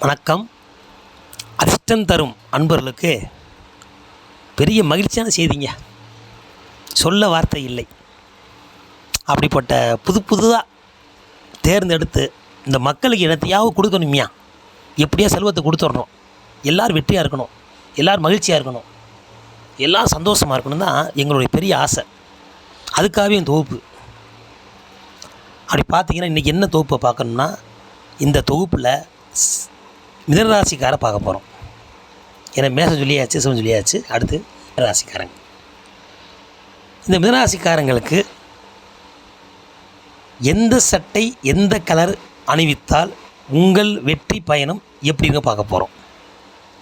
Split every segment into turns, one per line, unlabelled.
வணக்கம். அதிர்ஷ்டம் தரும் அன்பர்களுக்கு பெரிய மகிழ்ச்சியான செய்திங்க. சொல்ல வார்த்தை இல்லை. அப்படிப்பட்ட புது புதுதாக தேர்ந்தெடுத்து இந்த மக்களுக்கு என்னத்தையாவது கொடுக்கணுமியா? எப்படியா செல்வத்தை கொடுத்துட்றோம் எல்லோரும் வெற்றியாக இருக்கணும். எல்லோரும் மகிழ்ச்சியாக இருக்கணும். எல்லோரும் சந்தோஷமாக இருக்கணும் தான் எங்களுடைய பெரிய ஆசை. அதுக்காகவே தொகுப்பு. அப்படி பார்த்தீங்கன்னா இன்றைக்கி என்ன தொகுப்பை பார்க்கணுன்னா இந்த தொகுப்பில் ஸ்- பார்க்க போகிறோம் ஏன்னா மேசம் சொல்லியாச்சு சிவன் சொல்லியாச்சு. அடுத்து மிதராசிக்காரங்க இந்த மிதராசிக்காரங்களுக்கு எந்த சட்டை எந்த கலர் அணிவித்தால் உங்கள் வெற்றி பயணம் எப்படின்னு பார்க்க போகிறோம்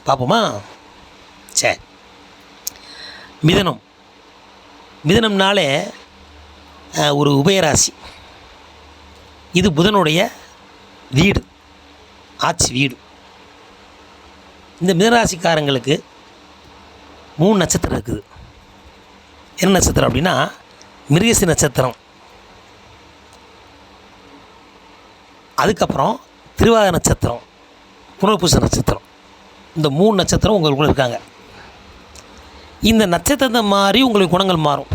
பார்ப்போமா? சே மிதனம். மிதனம்னாலே ஒரு உபயராசி. இது புதனுடைய வீடு. ஆட்சி வீடு. இந்த மிதராசிக்காரங்களுக்கு மூணு நட்சத்திரம் இருக்குது. என்ன நட்சத்திரம் அப்படின்னா மிருகசி நட்சத்திரம். அதுக்கப்புறம் திருவாத நட்சத்திரம் புனர்பூச நட்சத்திரம். இந்த மூணு நட்சத்திரம் உங்களுக்குள்ள இருக்காங்க. இந்த நட்சத்திரத்தை மாதிரி உங்களுக்கு குணங்கள் மாறும்.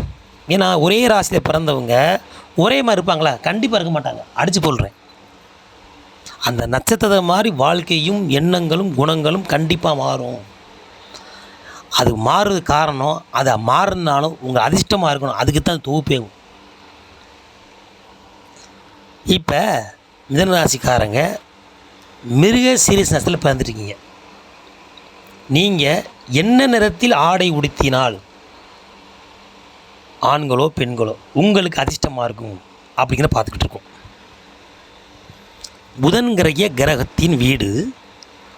ஏன்னா ஒரே ராசியில் பிறந்தவங்க ஒரே மாதிரி இருப்பாங்களா? கண்டிப்பாக இருக்க மாட்டாங்க. அடித்து போடுறேன் அந்த நட்சத்திரத்தை மாதிரி வாழ்க்கையும் எண்ணங்களும் குணங்களும் கண்டிப்பாக மாறும். அது மாறுறது காரணம் அதை மாறுனாலும் உங்கள் அதிர்ஷ்டமாக இருக்கணும். அதுக்கு தான் தொகுப்பே இப்போ மிதனராசிக்காரங்க மிருக சீரியஸ் நட்சத்திரத்தில் பிறந்துருக்கீங்க நீங்கள் என்ன நிறத்தில் ஆடை உடுத்தினால் ஆண்களோ பெண்களோ உங்களுக்கு அதிர்ஷ்டமாக இருக்கும். அப்படிங்கிற பார்த்துக்கிட்டு இருக்கோம். புதன்கிறைய கிரகத்தின் வீடு.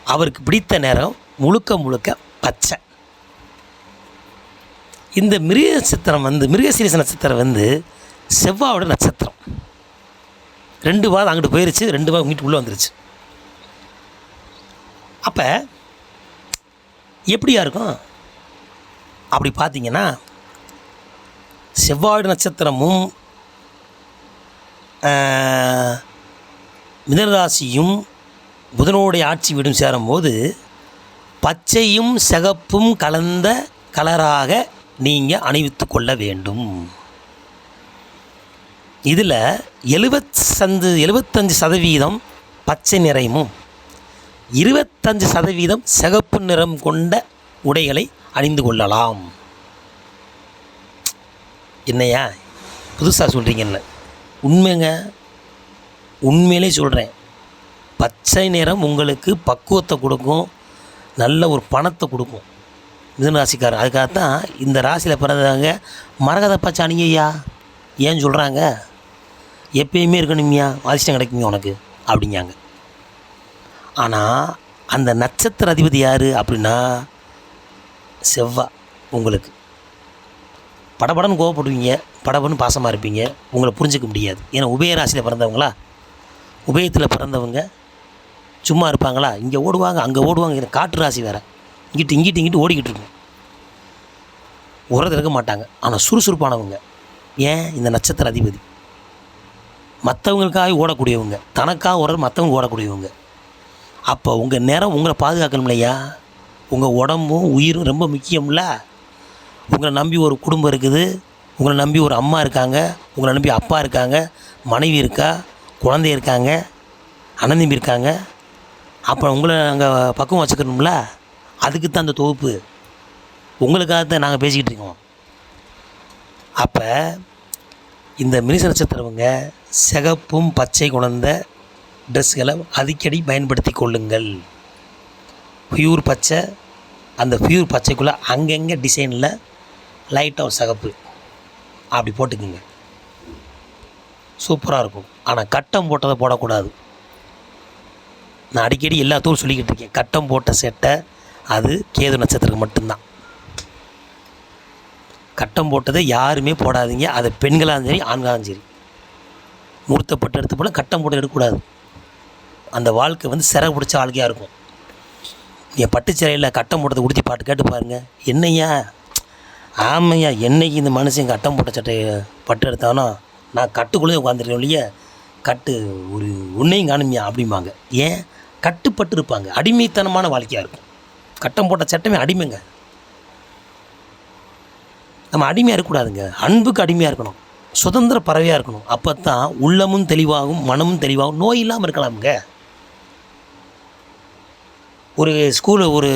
அவருக்கு பிடித்த நேரம் முழுக்க முழுக்க பச்சை. இந்த மிருக நட்சத்திரம் வந்து மிருகசீரிச நட்சத்திரம் வந்து செவ்வாவோட நட்சத்திரம். ரெண்டு வாரம் அங்கிட்டு போயிருச்சு ரெண்டு வாரம் இங்கிட்டு உள்ளே வந்துருச்சு. அப்போ எப்படியா இருக்கும்? அப்படி பார்த்தீங்கன்னா செவ்வாய் நட்சத்திரமும் மிதனராசியும் புதனோடைய ஆட்சி வீடும் சேரும்போது பச்சையும் சிகப்பும் கலந்த கலராக நீங்கள் அணிவித்து கொள்ள வேண்டும். இதில் எழுபத் சந்து எழுபத்தஞ்சு சதவீதம் பச்சை நிறமும் இருபத்தஞ்சு சதவீதம் சிகப்பு நிறம் கொண்ட உடைகளை அணிந்து கொள்ளலாம். என்னையா புதுசாக சொல்கிறீங்கன்னு உண்மைங்க. உண்மையிலே சொல்கிறேன் பச்சை நிறம் உங்களுக்கு பக்குவத்தை கொடுக்கும் நல்ல ஒரு பணத்தை கொடுக்கும். மிதுன ராசிக்காரன் அதுக்காகத்தான் இந்த ராசியில் பிறந்தவங்க மரகத பச்சை அணிங்கய்யா ஏன் சொல்கிறாங்க எப்பயுமே இருக்கணுமியா அதிர்ஷ்டம் கிடைக்குங்க உனக்கு? அப்படிங்காங்க ஆனால் அந்த நட்சத்திர அதிபதி யார் அப்படின்னா செவ்வா உங்களுக்கு. படபடன்னு கோவப்படுவீங்க படபடன்னு பாசமாக இருப்பீங்க உங்களை புரிஞ்சிக்க முடியாது. ஏன்னா உபய ராசியில் பிறந்தவங்களா? உபயத்தில் பிறந்தவங்க சும்மா இருப்பாங்களா? இங்கே ஓடுவாங்க அங்கே ஓடுவாங்க இது காட்டு ராசி வேறு. இங்கிட்டு இங்கிட்டு இங்கிட்டு ஓடிக்கிட்டு இருக்கும். உரது இருக்க மாட்டாங்க. ஆனால் சுறுசுறுப்பானவங்க. ஏன்? இந்த நட்சத்திர அதிபதி. மற்றவங்களுக்காக ஓடக்கூடியவங்க. தனக்காக ஓடுறது மற்றவங்க ஓடக்கூடியவங்க. அப்போ உங்கள் நேரம் உங்களை பாதுகாக்கணும் இல்லையா உங்கள் உடம்பும் உயிரும் ரொம்ப முக்கியம்ல. உங்களை நம்பி ஒரு குடும்பம் இருக்குது. உங்களை நம்பி ஒரு அம்மா இருக்காங்க. உங்களை நம்பி அப்பா இருக்காங்க. மனைவி இருக்கா? குழந்தை இருக்காங்க அண்ணன் தம்பி இருக்காங்க அப்புறம் உங்களை அங்கே பக்குவம் வச்சுக்கணும்ல? அதுக்கு தான் அந்த தொகுப்பு. உங்களுக்காக தான் நாங்கள் பேசிக்கிட்டு இருக்கோம். அப்போ இந்த மினிச நட்சத்திரவங்க சிகப்பும் பச்சை குழந்த ட்ரெஸ்களை அடிக்கடி பயன்படுத்தி கொள்ளுங்கள். ஃபியூர் பச்சை அந்த ஃபியூர் பச்சைக்குள்ளே அங்கங்கே டிசைனில் லைட்டாக ஒரு சிகப்பு. அப்படி போட்டுக்குங்க. சூப்பராக இருக்கும். ஆனால் கட்டம் போட்டதை போடக்கூடாது. நான் அடிக்கடி எல்லாத்தோரும் சொல்லிக்கிட்டு இருக்கேன். கட்டம் போட்ட செட்டை அது கேது நட்சத்திரத்துக்கு மட்டும்தான். கட்டம் போட்டதை யாருமே போடாதீங்க. அது பெண்களாக சரி ஆண்களாக சரி. முகூர்த்தப்பட்டு எடுத்து போல கட்டம் போட்டு எடுக்கக்கூடாது. அந்த வாழ்க்கை வந்து சிற பிடிச்ச வாழ்க்கையாக இருக்கும். நீங்கள் பட்டு சிறையில் கட்டம் போட்டதை உடுத்தி பாட்டு கேட்டு பாருங்கள் என்னய்யா? ஆமையா என்னைக்கு இந்த மனுஷன் கட்டம் போட்ட சட்டையை பட்டு எடுத்தானோ? நான் கட்டுக்குள்ளே உட்காந்துருக்கேன் ஒழிய கட்டு ஒரு உன்னையும் காணுமியா அப்படிம்பாங்க. ஏன்? கட்டுப்பட்டு இருப்பாங்க அடிமைத்தனமான வாழ்க்கையாக இருக்கும். கட்டம் போட்ட சட்டமே அடிமைங்க. நம்ம அடிமையாக இருக்கக்கூடாதுங்க. அன்புக்கு அடிமையாக இருக்கணும். சுதந்திர பறவையாக இருக்கணும். அப்போ தான் உள்ளமும் தெளிவாகும் மனமும் தெளிவாகும். நோய் இல்லாமல் இருக்கலாமுங்க. ஒரு ஸ்கூலு ஒரு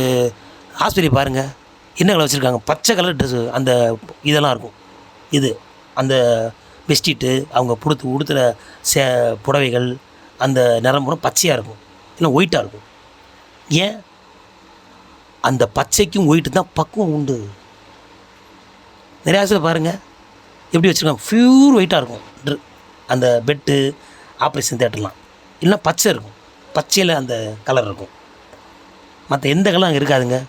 ஆஸ்பத்திரி பாருங்கள் என்ன கலர் வச்சுருக்காங்க? பச்சை கலர் ட்ரெஸ்ஸு அந்த இதெல்லாம் இருக்கும். இது அந்த பெஸ்டிட்டு அவங்க கொடுத்து உடுத்துகிற சே புடவைகள் அந்த நிறம் பச்சையாக இருக்கும். இல்லை ஒயிட்டாக இருக்கும். ஏன்? அந்த பச்சைக்கும் ஒயிட்டு தான் பக்குவம் உண்டு. நிறையா ஆசிரியர் பாருங்கள் எப்படி வச்சுருக்காங்க? ப்யூர் ஒயிட்டாக இருக்கும். அந்த பெட்டு ஆப்ரேஷன் தேட்டர்லாம் இல்லைன்னா பச்சை இருக்கும். பச்சையில் அந்த கலர் இருக்கும். மற்ற எந்த கலரும் அங்கே இருக்காதுங்க.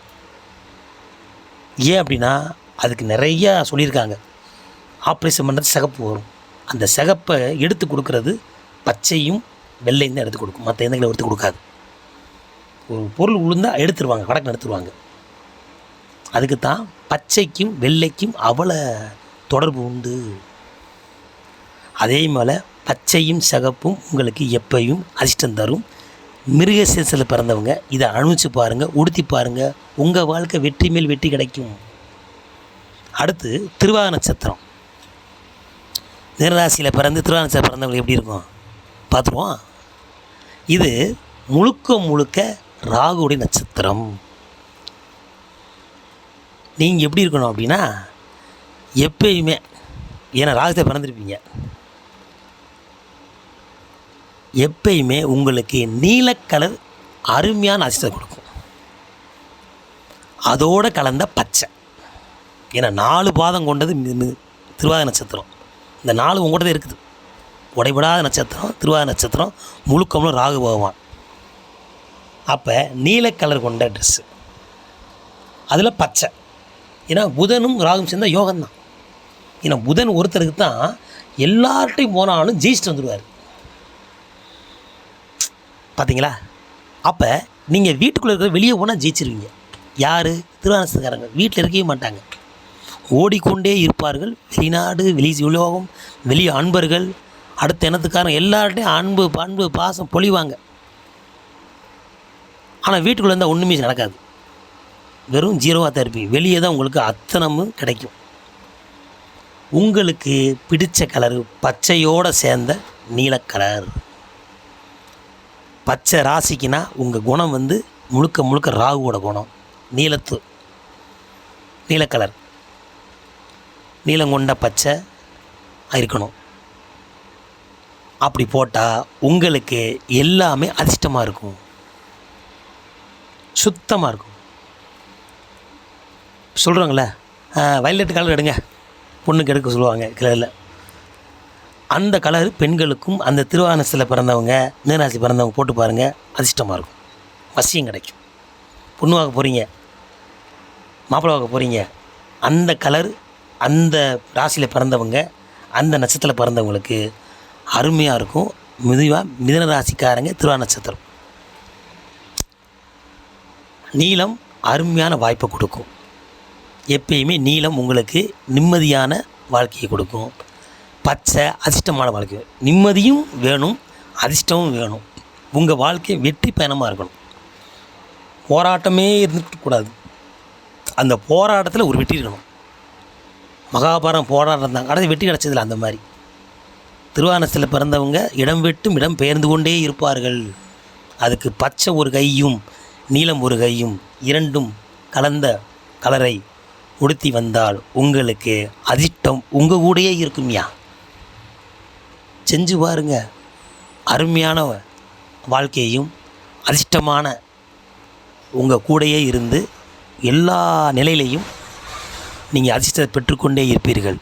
ஏன் அப்படின்னா அதுக்கு நிறையா சொல்லியிருக்காங்க. ஆப்ரேஷன் பண்ணுறது சிகப்பு வரும். அந்த சிகப்பை எடுத்து கொடுக்கறது பச்சையும் வெள்ளையும் தான் எடுத்து கொடுக்கும். மற்ற எந்தங்களை எடுத்து கொடுக்காது. ஒரு பொருள் உளுந்தால் எடுத்துருவாங்க வடக்கு எடுத்துருவாங்க. அதுக்கு தான் பச்சைக்கும் வெள்ளைக்கும் அவ்வளோ தொடர்பு உண்டு. அதே போல் பச்சையும் சிகப்பும் உங்களுக்கு எப்பையும் அதிர்ஷ்டம் தரும். மிருக சீசனில் பிறந்தவங்க இதை அணிச்சு பாருங்கள் உடுத்தி பாருங்கள் உங்கள் வாழ்க்கை வெற்றி மேல் வெற்றி கிடைக்கும். அடுத்து திருவாக நட்சத்திரம். திருராசியில் பிறந்து திருவாத பிறந்தவங்க எப்படி இருக்கும்? பார்த்துருவோம். இது முழுக்க முழுக்க ராகுடைய நட்சத்திரம். நீங்கள் எப்படி இருக்கணும் அப்படின்னா எப்பயுமே ஏன்னா ராகத்தை பிறந்திருப்பீங்க. எப்பயுமே உங்களுக்கு நீலக்கலர் அருமையான அதிர்ஷ்டத்தை கொடுக்கும். அதோடு கலந்த பச்சை. ஏன்னா நாலு பாதம் கொண்டது திருவாத நட்சத்திரம். இந்த நாலு உங்கள்கிட்ட இருக்குது. உடைபடாத நட்சத்திரம் திருவாத நட்சத்திரம் முழுக்கமும் ராகு பகவான். அப்போ நீலக்கலர் கொண்ட ட்ரெஸ்ஸு அதில் பச்சை. ஏன்னா புதனும் ராகும் சேர்ந்தால் யோகம்தான். ஏன்னா புதன் ஒருத்தருக்கு தான் எல்லார்ட்டையும் போனாலும் ஜெயிச்சுட்டு வந்துடுவார் பார்த்தீங்களா அப்போ நீங்கள் வீட்டுக்குள்ளே இருக்கிற வெளியே போனால் ஜெயிச்சிருவீங்க. யார்? திருவானசக்காரங்க வீட்டில் இருக்கவே மாட்டாங்க. ஓடிக்கொண்டே இருப்பார்கள். வெளிநாடு வெளி உலோகம் வெளி அன்பர்கள். அடுத்த இனத்துக்காரன் எல்லார்ட்டையும் அன்பு பண்பு பாசம் பொழிவாங்க. ஆனால் வீட்டுக்குள்ளே இருந்தால் ஒன்றுமே நடக்காது. வெறும் ஜீரோவாக தான் இருப்பீங்க வெளியே தான் உங்களுக்கு அத்தனமும் கிடைக்கும். உங்களுக்கு பிடித்த கலர் பச்சையோடு சேர்ந்த நீலக்கலர் பச்சை ராசிக்குன்னா உங்கள் குணம் வந்து முழுக்க முழுக்க ராகுவோட குணம். நீலத்து நீலக்கலர் நீலம் கொண்ட பச்சை இருக்கணும் அப்படி போட்டால் உங்களுக்கு எல்லாமே அதிர்ஷ்டமாக இருக்கும். சுத்தமாக இருக்கும். சொல்கிறாங்களே வயலட் கலர் எடுங்க. பொண்ணுக்கு எடுக்க சொல்லுவாங்க கிளரில் அந்த கலர் பெண்களுக்கும் அந்த திருவானத்தில் பிறந்தவங்க மீனாசி பிறந்தவங்க போட்டு பாருங்கள் அதிர்ஷ்டமாக இருக்கும். வசியம் கிடைக்கும். பொண்ணு வாங்க போகிறீங்க மாப்பிள்ளை வாங்க போகிறீங்க அந்த கலர் அந்த ராசியில் பிறந்தவங்க அந்த நட்சத்திரத்தில் பிறந்தவங்களுக்கு அருமையாக இருக்கும். மிதுவாக மிதன ராசிக்காரங்க திருவா நட்சத்திரம். நீளம் அருமையான வாய்ப்பை கொடுக்கும். எப்பயுமே நீளம் உங்களுக்கு நிம்மதியான வாழ்க்கையை கொடுக்கும். பச்சை அதிர்ஷ்டமான வாழ்க்கை. நிம்மதியும் வேணும் அதிர்ஷ்டமும் வேணும். உங்கள் வாழ்க்கை வெற்றி பயணமாக இருக்கணும். போராட்டமே இருந்துக்கூடாது அந்த போராட்டத்தில் ஒரு வெற்றி இருக்கணும். மகாபாரதம் போராட்டம் தான். கடைசி வெற்றி கிடச்சதில்ல அந்த மாதிரி. திருவானத்தில் பிறந்தவங்க இடம் விட்டும் இடம் பெயர்ந்து கொண்டே இருப்பார்கள். அதுக்கு பச்சை ஒரு கையும் நீலம் ஒரு கையும் இரண்டும் கலந்த கலரை உடுத்தி வந்தால் உங்களுக்கு அதிர்ஷ்டம் உங்கள் கூடயே இருக்கும்யா செஞ்சு பாருங்க. அருமையான வாழ்க்கையும் அதிர்ஷ்டமான உங்கள் கூடையே இருந்து எல்லா நிலையிலையும் நீங்கள் அதிர்ஷ்டத்தை பெற்றுக்கொண்டே இருப்பீர்கள்.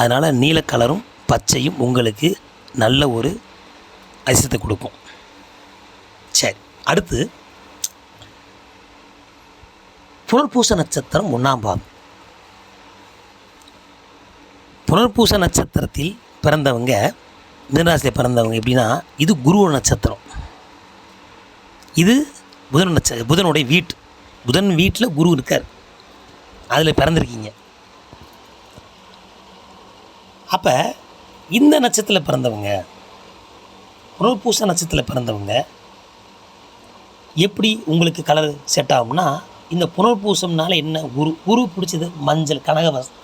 அதனால் நீல கலரும் பச்சையும் உங்களுக்கு நல்ல ஒரு அதிர்ஷ்டத்தை கொடுக்கும். சரி அடுத்து புனர்பூச நட்சத்திரம் ஒன்றாம் பாகம் புனர்பூச நட்சத்திரத்தில் பிறந்தவங்க மீனராசியில் பிறந்தவங்க எப்படின்னா இது குரு நட்சத்திரம். இது புதன் நட்ச புதனுடைய வீட்டு புதன் வீட்டில் குரு இருக்கார். அதில் பிறந்திருக்கீங்க. அப்போ இந்த நட்சத்திரத்தில் பிறந்தவங்க புனர்பூச நட்சத்திரத்தில் பிறந்தவங்க எப்படி உங்களுக்கு கலர் செட் ஆகும்னா இந்த புனர்பூசம்னால என்ன குரு குரு பிடிச்சது? மஞ்சள் கனகவசம்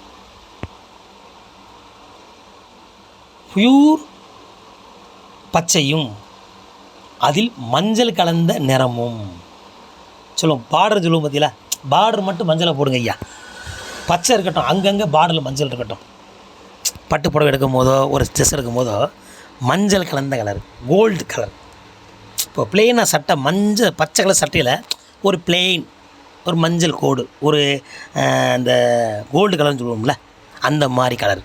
பியூர் பச்சையும் அதில் மஞ்சள் கலந்த நிறமும். சொல்லுவோம் பார்டர் சொல்லுவோம் பார்த்தீங்களா பார்டர் மட்டும் மஞ்சளை போடுங்க ஐயா. பச்சை இருக்கட்டும் அங்கங்கே பார்டரில் மஞ்சள் இருக்கட்டும். பட்டு புடவை எடுக்கும் போதோ ஒரு ட்ரெஸ் எடுக்கும் போதோ மஞ்சள் கலந்த கலர் கோல்டு கலர் இப்போ பிளெயினாக சட்டை மஞ்சள் பச்சை கலர் சட்டையில் ஒரு பிளெயின் ஒரு மஞ்சள் கோடு ஒரு அந்த கோல்டு கலர்னு சொல்லுவோம்ல அந்த மாதிரி கலர்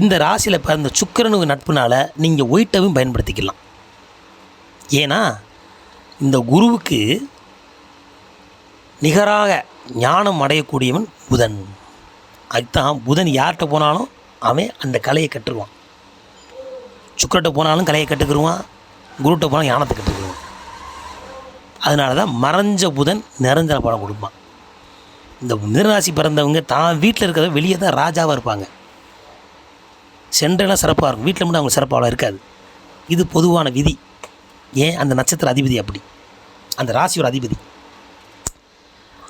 இந்த ராசியில் பிறந்த சுக்கிரனு நட்புனால் நீங்கள் ஒயிட்டவும் பயன்படுத்திக்கலாம். ஏன்னா இந்த குருவுக்கு நிகராக ஞானம் அடையக்கூடியவன் புதன். அதுதான் புதன் யார்கிட்ட போனாலும் அவன் அந்த கலையை கற்றுருவான் சுக்கர்கிட்ட போனாலும் கலையை கற்றுக்கிடுவான் குருட்ட போனால் ஞானத்தை கற்றுக்கிடுவான் அதனால தான் மறைஞ்ச புதன் நிரஞ்சன படம் கொடுப்பான். இந்த மிதராசி பிறந்தவங்க தான் வீட்டில் இருக்கிறத வெளியே தான் ராஜாவாக இருப்பாங்க. சென்றெல்லாம் சிறப்பாக இருக்கும். வீட்டில் மட்டும் அவங்க சிறப்பாக இருக்காது. இது பொதுவான விதி. ஏன்? அந்த நட்சத்திர அதிபதி அப்படி. அந்த ராசியோட அதிபதி.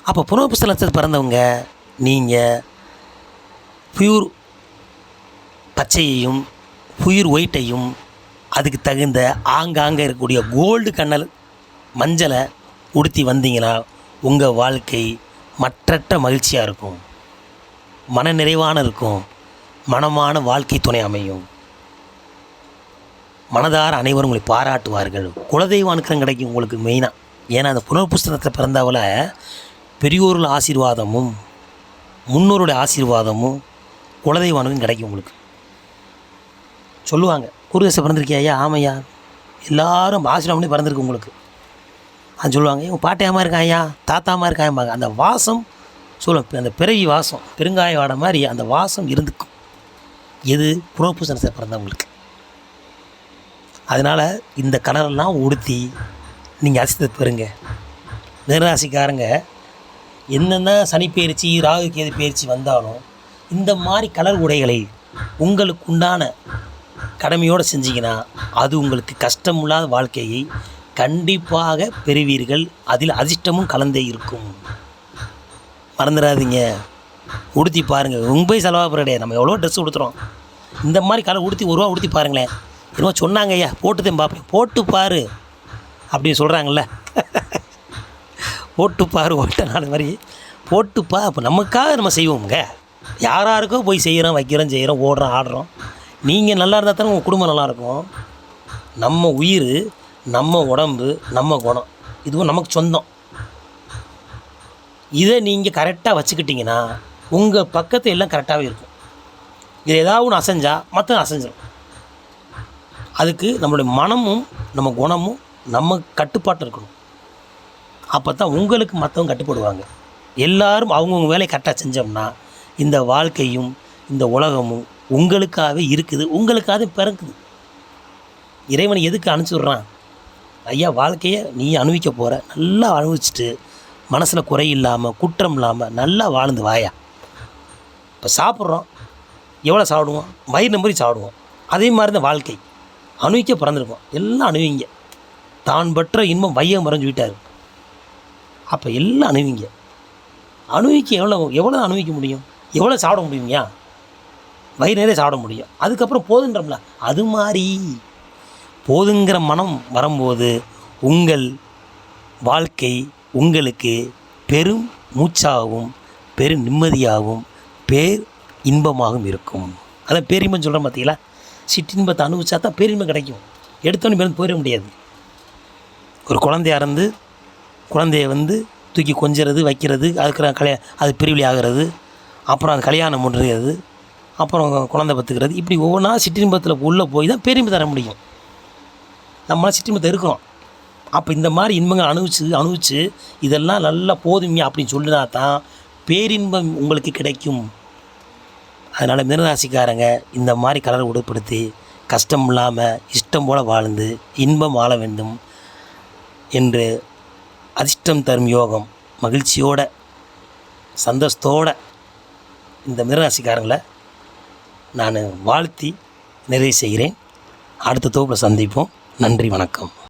அப்போ புனர்புஸ்த நட்சத்திரம் பிறந்தவங்க நீங்கள் பியூர் பச்சையையும் புயிர் ஒயிட்டையும் அதுக்கு தகுந்த ஆங்காங்கே இருக்கக்கூடிய கோல்டு கண்ணல் மஞ்சளை உடுத்தி வந்தீங்கன்னா உங்கள் வாழ்க்கை மற்றற்ற மகிழ்ச்சியாக இருக்கும். மன நிறைவான இருக்கும். மனமான வாழ்க்கை துணை அமையும். மனதார அனைவரும் உங்களை பாராட்டுவார்கள். குலதெய்வ அனுக்கிறம் கிடைக்கும் உங்களுக்கு மெயினாக ஏன்னா அந்த புனர்புஸ்தகத்தில் பிறந்தவள பெரியோர்கள் ஆசீர்வாதமும் முன்னோருடைய ஆசீர்வாதமும் குலதெய்வ கிடைக்கும் உங்களுக்கு. சொல்லுவாங்க குருதேசம் பிறந்திருக்கியா ஐயா? ஆமையா? எல்லாரும் ஆசீர்வாதம் பண்ணி பிறந்திருக்கு உங்களுக்கு. அது சொல்லுவாங்க இவங்க பாட்டியாமல் இருக்கான் ஐயா? தாத்தாமா இருக்காயம்பாங்க அந்த வாசம் சொல்லுவோம் அந்த பிறவி வாசம் பெருங்காய வாட மாதிரி அந்த வாசம் இருந்துக்கும். எது? புனர்பூசணத்தை பிறந்தவங்களுக்கு அதனால் இந்த கலரெல்லாம் உடுத்தி நீங்கள் அசித்தத்தை பெறுங்க. நிராசிக்காரங்க என்னென்ன சனி பயிற்சி ராகு கேது பயிற்சி வந்தாலும் இந்த மாதிரி கலர் உடைகளை உங்களுக்கு உண்டான கடமையோடு செஞ்சீங்கன்னா அது உங்களுக்கு கஷ்டமில்லாத வாழ்க்கையை கண்டிப்பாக பெறுவீர்கள். அதில் அதிர்ஷ்டமும் கலந்தே இருக்கும். மறந்துடாதீங்க. உடுத்தி பாருங்கள் ரொம்ப செலவாக போகிற நம்ம எவ்வளோ ட்ரெஸ் உடுத்துறோம். இந்த மாதிரி கலர் உடுத்தி ஒரு ரூபா உடுத்தி பாருங்களேன். என்னமோ சொன்னாங்க ஐயா. போட்டுதான் பார்ப்பேன் போட்டு பாரு. அப்படின்னு சொல்கிறாங்கல்ல ஓட்டுப்பார் ஓட்ட நாலு மாதிரி ஓட்டுப்பா அப்போ நமக்காக நம்ம செய்வோங்க யாராருக்கோ போய் செய்கிறோம் வைக்கிறோம் செய்கிறோம் ஓடுறோம் ஆடுறோம். நீங்கள் நல்லா இருந்தால் தானே உங்கள் குடும்பம் நல்லாயிருக்கும் நம்ம உயிர் நம்ம உடம்பு நம்ம குணம். இதுவும் நமக்கு சொந்தம். இதை நீங்கள் கரெக்டாக வச்சுக்கிட்டிங்கன்னா உங்கள் பக்கத்து எல்லாம் கரெக்டாகவே இருக்கும். இது ஏதாவது ஒன்று அசைஞ்சால் மற்ற அசைஞ்சிடும் அதுக்கு நம்மளுடைய மனமும் நம்ம குணமும் நம்ம கட்டுப்பாட்டில் இருக்கணும். அப்போ தான் உங்களுக்கு மற்றவங்க கட்டுப்படுவாங்க. எல்லாரும் அவங்கவுங்க வேலையை கரெக்டாக செஞ்சோம்னா இந்த வாழ்க்கையும் இந்த உலகமும் உங்களுக்காகவே இருக்குது. உங்களுக்காகவே பிறக்குது. இறைவன் எதுக்கு அனுப்பிச்சுட்றான் ஐயா வாழ்க்கையை நீ அனுபவிக்க போகிற நல்லா அனுபவிச்சுட்டு மனசில் குறை இல்லாமல் குற்றம் இல்லாமல் நல்லா வாழ்ந்து வாயா. இப்போ சாப்பிட்றோம். எவ்வளோ சாப்பிடுவோம்? வயிறு நம்பி சாப்பிடுவோம். அதே மாதிரி தான் வாழ்க்கை. அணுவிக்க பிறந்திருக்கோம். எல்லாம் அணுவிங்க தான் பெற்ற இன்பம் வையம் மறைஞ்சு விட்டார். அப்போ எல்லாம் அணுவிங்க. அணுவிக்க எவ்வளோ எவ்வளோ அணுவிக்க முடியும்? எவ்வளோ சாப்பிட முடியுங்கயா வயிறு நிறைய சாப்பிட முடியும். அதுக்கப்புறம் போதுன்றோம்ல. அது மாதிரி போதுங்கிற மனம் வரும்போது உங்கள் வாழ்க்கை உங்களுக்கு பெரும் மூச்சாகவும் பெரும் நிம்மதியாகவும் பேர் இன்பமாகவும் இருக்கும். அதான் பேரின்பம் சொல்கிறேன் பார்த்தீங்களா சிற்றின்பத்தை அனுபவிச்சா தான் பேரின்பம் கிடைக்கும். எடுத்தோன்னே பேருந்து போயிட முடியாது. ஒரு குழந்தையாக இருந்து குழந்தைய வந்து தூக்கி கொஞ்சிறது வைக்கிறது அதுக்கு கல்யா அது பிரிவிலி ஆகிறது. அப்புறம் அது கல்யாணம் பண்ணுறது அப்புறம் குழந்தை பத்துக்கிறது இப்படி ஒவ்வொன்றா சிற்றின்பத்தில் உள்ளே போய் தான் பெருமை தர முடியும். நம்ம சிற்றின்பத்தை இருக்கிறோம். அப்போ இந்த மாதிரி இன்பங்கள் அணுவிச்சு அணுவிச்சு இதெல்லாம் நல்லா போதுங்க அப்படின்னு சொல்லினா தான் பேரின்பம் உங்களுக்கு கிடைக்கும். அதனால் மிருகராசிக்காரங்க இந்த மாதிரி கலரை உடற்படுத்தி கஷ்டம் இல்லாமல் இஷ்டம் போல் வாழ்ந்து இன்பம் வாழ வேண்டும் என்று அதிர்ஷ்டம் தரும் யோகம். மகிழ்ச்சியோட சந்தோஷத்தோட இந்த மிருகராசிக்காரங்களை நான் வாழ்த்தி நிறைவு செய்கிறேன். அடுத்த தொகுப்பில் சந்திப்போம். நன்றி வணக்கம்.